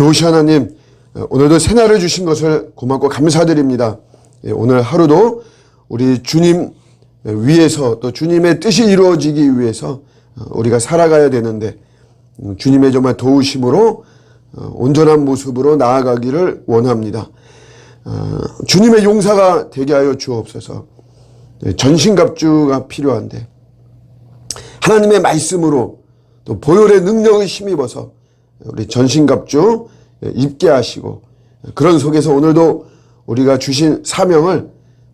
좋으신 하나님, 오늘도 새날을 주신 것을 고맙고 감사드립니다. 예, 오늘 하루도 우리 주님 위해서 또 주님의 뜻이 이루어지기 위해서 어, 우리가 살아가야 되는데 음, 주님의 정말 도우심으로 어, 온전한 모습으로 나아가기를 원합니다. 어, 주님의 용사가 되게 하여 주옵소서. 예, 전신갑주가 필요한데 하나님의 말씀으로 또 보혈의 능력을 힘입어서 우리 전신갑주 입게 하시고 그런 속에서 오늘도 우리가 주신 사명을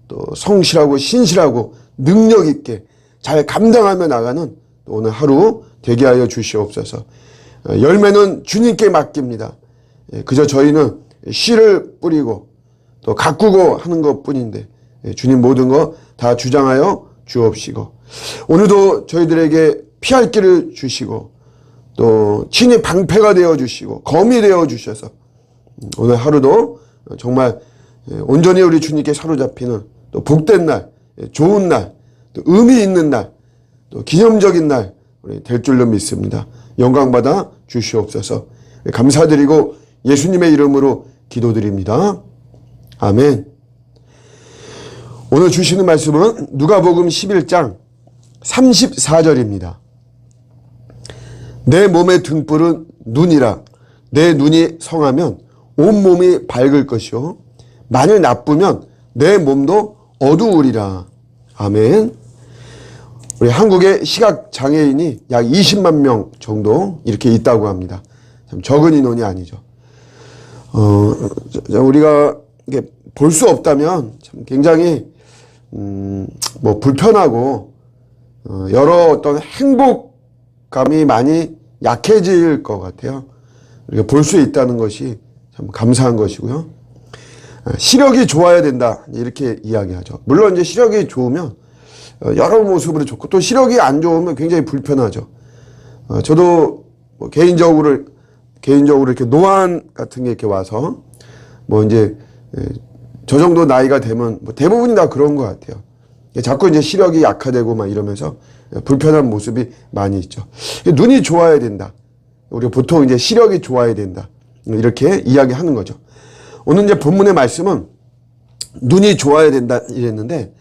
또 성실하고 신실하고 능력 있게 잘 감당하며 나가는 오늘 하루 되게 하여 주시옵소서. 열매는 주님께 맡깁니다. 예, 그저 저희는 씨를 뿌리고 또 가꾸고 하는 것 뿐인데 예, 주님 모든 거 다 주장하여 주옵시고 오늘도 저희들에게 피할 길을 주시고 또 친히 방패가 되어 주시고 검이 되어 주셔서 오늘 하루도 정말 온전히 우리 주님께 사로잡히는 또 복된 날, 좋은 날, 또 의미 있는 날, 또 기념적인 날 우리 될 줄로 믿습니다. 영광 받아 주시옵소서. 감사드리고 예수님의 이름으로 기도드립니다. 아멘. 오늘 주시는 말씀은 누가복음 11장 34절입니다. 내 몸의 등불은 눈이라 내 눈이 성하면 온몸이 밝을 것이요 만일 나쁘면 내 몸도 어두우리라. 아멘. 우리 한국의 시각 장애인이 약 20만 명 정도 이렇게 있다고 합니다. 참 적은 인원이 아니죠. 어, 우리가 볼 수 없다면 참 굉장히 음, 뭐 불편하고 어, 여러 어떤 행복감이 많이 약해질 것 같아요. 우리가 볼 수 있다는 것이 참 감사한 것이고요. 어, 시력이 좋아야 된다 이렇게 이야기하죠. 물론 이제 시력이 좋으면 어, 여러 모습으로 좋고 또 시력이 안 좋으면 굉장히 불편하죠. 어, 저도 뭐 개인적으로 개인적으로 이렇게 노안 같은 게 이렇게 와서 뭐 이제 예, 저 정도 나이가 되면 뭐 대부분이 다 그런 것 같아요. 자꾸 이제 시력이 약화되고 막 이러면서 불편한 모습이 많이 있죠. 눈이 좋아야 된다. 우리가 보통 이제 시력이 좋아야 된다. 이렇게 이야기하는 거죠. 오늘 이제 본문의 말씀은 눈이 좋아야 된다 이랬는데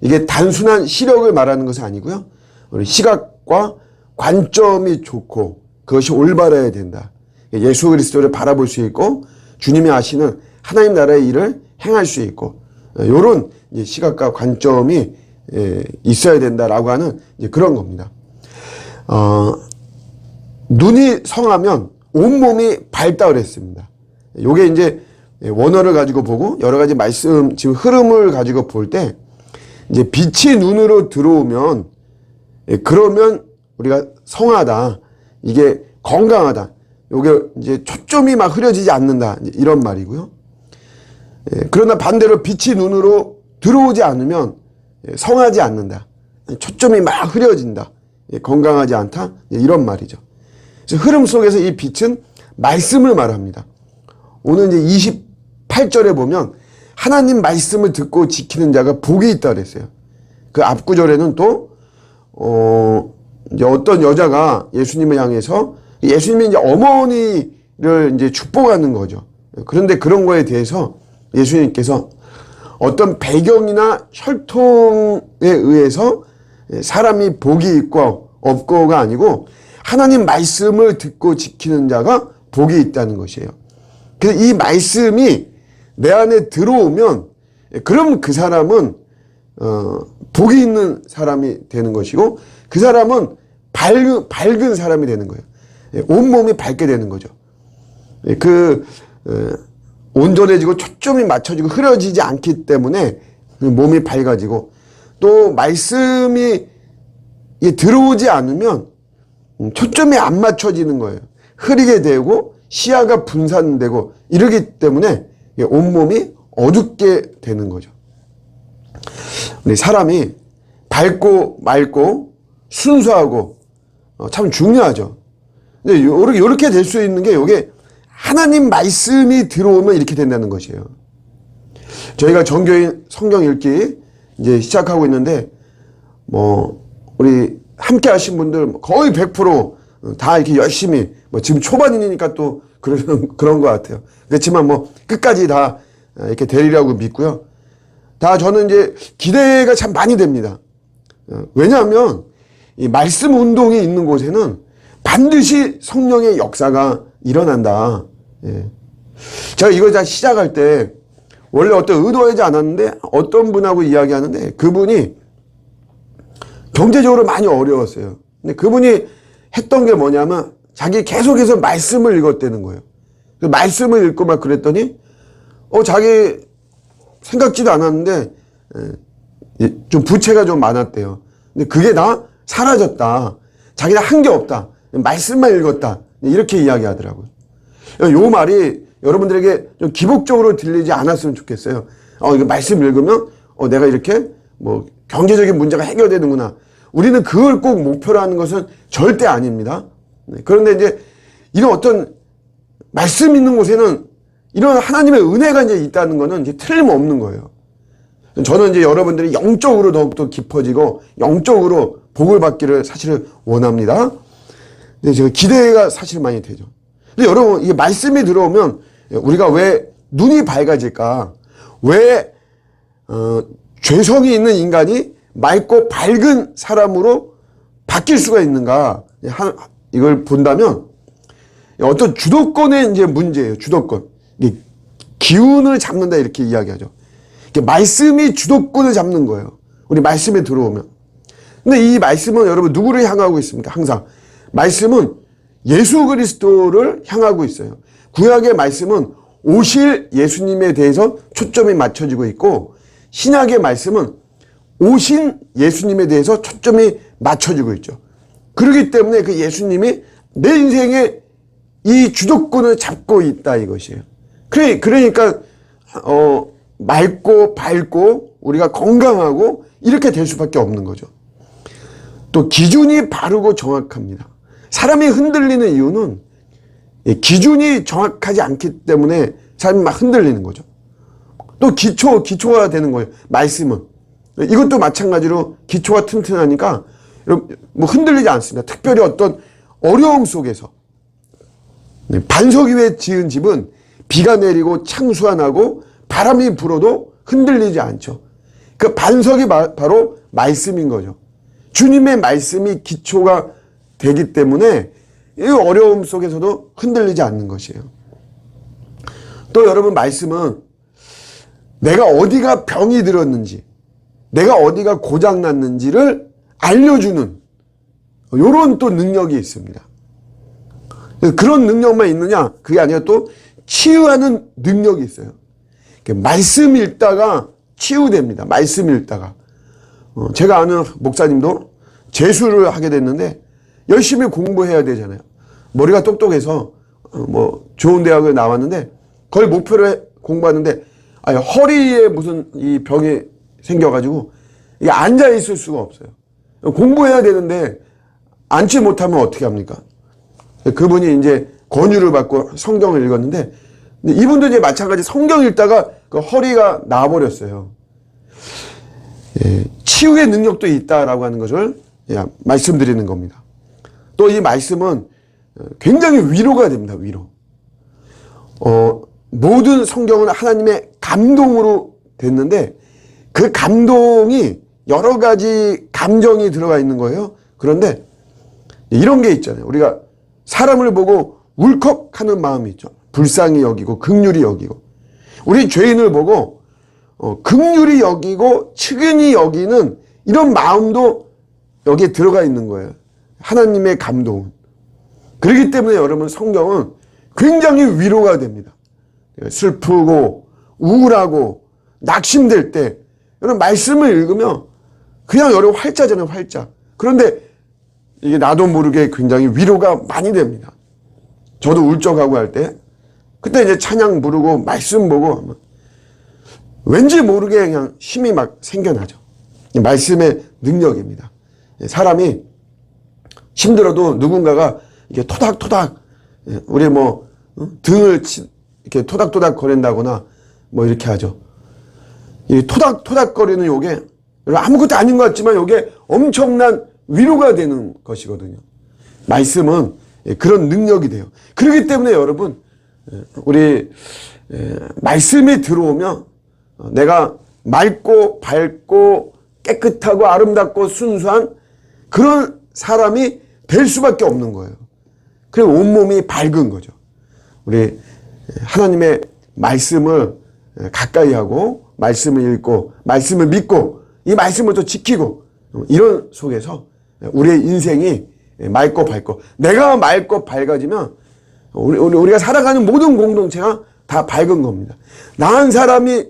이게 단순한 시력을 말하는 것은 아니고요. 우리 시각과 관점이 좋고 그것이 올바라야 된다. 예수 그리스도를 바라볼 수 있고 주님이 하시는 하나님 나라의 일을 행할 수 있고 이런 시각과 관점이 있어야 된다라고 하는 그런 겁니다. 어, 눈이 성하면 온몸이 밝다 그랬습니다. 요게 이제 원어를 가지고 보고 여러 가지 말씀 지금 흐름을 가지고 볼 때 이제 빛이 눈으로 들어오면 그러면 우리가 성하다 이게 건강하다 요게 이제 초점이 막 흐려지지 않는다 이런 말이고요. 그러나 반대로 빛이 눈으로 들어오지 않으면 성하지 않는다. 초점이 막 흐려진다. 건강하지 않다. 이런 말이죠. 흐름 속에서 이 빛은 말씀을 말합니다. 오늘 이제 28절에 보면 하나님 말씀을 듣고 지키는 자가 복이 있다 그랬어요. 그 앞구절에는 또, 어, 이제 어떤 여자가 예수님을 향해서 예수님이 이제 어머니를 이제 축복하는 거죠. 그런데 그런 거에 대해서 예수님께서 어떤 배경이나 혈통에 의해서 사람이 복이 있고 없고가 아니고 하나님 말씀을 듣고 지키는 자가 복이 있다는 것이에요. 그래서 이 말씀이 내 안에 들어오면 그럼 그 사람은 어, 복이 있는 사람이 되는 것이고 그 사람은 밝은, 밝은 사람이 되는 거예요. 온몸이 밝게 되는 거죠. 그 어, 온전해지고 초점이 맞춰지고 흐려지지 않기 때문에 그 몸이 밝아지고 또 말씀이 들어오지 않으면 초점이 안 맞춰지는 거예요. 흐리게 되고 시야가 분산되고 이러기 때문에 온몸이 어둡게 되는 거죠. 우리 사람이 밝고 맑고 순수하고 어, 참 중요하죠. 근데 이렇게 될 수 있는 게 이게 하나님 말씀이 들어오면 이렇게 된다는 것이에요. 저희가 정교인 성경 읽기 이제 시작하고 있는데 뭐 우리 함께 하신 분들 거의 100%다 이렇게 열심히 뭐 지금 초반이니까 또 그런 그런 것 같아요. 그렇지만 뭐 끝까지 다 이렇게 되리라고 믿고요. 다 저는 이제 기대가 참 많이 됩니다. 어, 왜냐하면 이 말씀 운동이 있는 곳에는 반드시 성령의 역사가 일어난다. 예. 제가 이걸 다 시작할 때 원래 어떤 의도하지 않았는데 어떤 분하고 이야기하는데 그분이 경제적으로 많이 어려웠어요. 근데 그분이 했던 게 뭐냐면 자기 계속해서 말씀을 읽었다는 거예요. 그 말씀을 읽고 막 그랬더니 어 자기 생각지도 않았는데 예, 좀 부채가 좀 많았대요. 근데 그게 다 사라졌다. 자기가 한 게 없다. 말씀만 읽었다. 이렇게 이야기하더라고요. 요 말이 여러분들에게 좀 기복적으로 들리지 않았으면 좋겠어요. 어, 이거 말씀 읽으면, 어, 내가 이렇게 뭐 경제적인 문제가 해결되는구나. 우리는 그걸 꼭 목표로 하는 것은 절대 아닙니다. 네, 그런데 이제 이런 어떤 말씀 있는 곳에는 이런 하나님의 은혜가 이제 있다는 거는 이제 틀림없는 거예요. 저는 이제 여러분들이 영적으로 더욱더 깊어지고 영적으로 복을 받기를 사실은 원합니다. 근데 제가 기대가 사실 많이 되죠. 근데 여러분, 이게 말씀이 들어오면 우리가 왜 눈이 밝아질까? 왜, 어, 죄성이 있는 인간이 맑고 밝은 사람으로 바뀔 수가 있는가? 한, 이걸 본다면 어떤 주도권의 이제 문제예요. 주도권. 기운을 잡는다 이렇게 이야기하죠. 말씀이 주도권을 잡는 거예요. 우리 말씀에 들어오면. 근데 이 말씀은 여러분 누구를 향하고 있습니까? 항상. 말씀은 예수 그리스도를 향하고 있어요. 구약의 말씀은 오실 예수님에 대해서 초점이 맞춰지고 있고 신약의 말씀은 오신 예수님에 대해서 초점이 맞춰지고 있죠. 그렇기 때문에 그 예수님이 내 인생에 이 주도권을 잡고 있다 이것이에요. 그래, 그러니까 어, 맑고 밝고 우리가 건강하고 이렇게 될 수밖에 없는 거죠. 또 기준이 바르고 정확합니다. 사람이 흔들리는 이유는 기준이 정확하지 않기 때문에 사람이 막 흔들리는 거죠. 또 기초, 기초가 되는 거예요. 말씀은. 이것도 마찬가지로 기초가 튼튼하니까 뭐 흔들리지 않습니다. 특별히 어떤 어려움 속에서. 네, 반석 위에 지은 집은 비가 내리고 창수가 나고 바람이 불어도 흔들리지 않죠. 그 반석이 바로 말씀인 거죠. 주님의 말씀이 기초가 되기 때문에 이 어려움 속에서도 흔들리지 않는 것이에요. 또 여러분 말씀은 내가 어디가 병이 들었는지, 내가 어디가 고장 났는지를 알려주는 이런 또 능력이 있습니다. 그런 능력만 있느냐? 그게 아니라 또 치유하는 능력이 있어요. 말씀 읽다가 치유됩니다. 말씀 읽다가. 어, 제가 아는 목사님도 재수를 하게 됐는데 열심히 공부해야 되잖아요. 머리가 똑똑해서 어, 뭐 좋은 대학을 나왔는데 거의 목표를 해- 공부하는데 아니, 허리에 무슨 이 병이 생겨가지고 이게 앉아 있을 수가 없어요. 공부해야 되는데 앉지 못하면 어떻게 합니까? 그분이 이제 권유를 받고 성경을 읽었는데 이분도 이제 마찬가지 성경 읽다가 그 허리가 나와버렸어요. 예, 치유의 능력도 있다라고 하는 것을 예, 말씀드리는 겁니다. 또 이 말씀은 굉장히 위로가 됩니다. 위로. 어, 모든 성경은 하나님의 감동으로 됐는데 그 감동이 여러 가지 감정이 들어가 있는 거예요. 그런데 이런 게 있잖아요. 우리가 사람을 보고 울컥하는 마음이 있죠. 불쌍히 여기고 극률이 여기고 우리 죄인을 보고 어, 극률이 여기고 측은히 여기는 이런 마음도 여기에 들어가 있는 거예요. 하나님의 감동은. 그렇기 때문에 여러분 성경은 굉장히 위로가 됩니다. 슬프고 우울하고 낙심될 때 여러분 말씀을 읽으면 그냥 여러분 활자잖아요, 활자. 그런데 이게 나도 모르게 굉장히 위로가 많이 됩니다. 저도 울적하고 할 때 그때 이제 찬양 부르고 말씀 보고 왠지 모르게 그냥 힘이 막 생겨나죠. 말씀의 능력입니다. 사람이 힘들어도 누군가가 이게 토닥토닥 예, 우리 뭐 어? 등을 치, 이렇게 토닥토닥 거린다거나 뭐 이렇게 하죠. 이 토닥토닥 거리는 요게 아무것도 아닌 것 같지만 요게 엄청난 위로가 되는 것이거든요. 말씀은 예, 그런 능력이 돼요. 그렇기 때문에 여러분 우리 에, 말씀이 들어오면 어, 내가 맑고 밝고 깨끗하고 아름답고 순수한 그런 사람이 될 수밖에 없는 거예요. 그리고 온몸이 밝은 거죠. 우리 하나님의 말씀을 가까이 하고 말씀을 읽고 말씀을 믿고 이 말씀을 또 지키고 이런 속에서 우리의 인생이 맑고 밝고 내가 맑고 밝아지면 우리, 우리, 우리가 살아가는 모든 공동체가 다 밝은 겁니다. 나한 사람이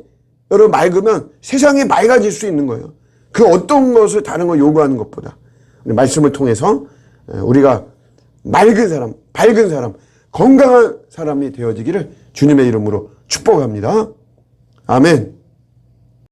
여러분 맑으면 세상이 맑아질 수 있는 거예요. 그 어떤 것을 다른 걸 요구하는 것보다 말씀을 통해서 우리가 맑은 사람, 밝은 사람, 건강한 사람이 되어지기를 주님의 이름으로 축복합니다. 아멘.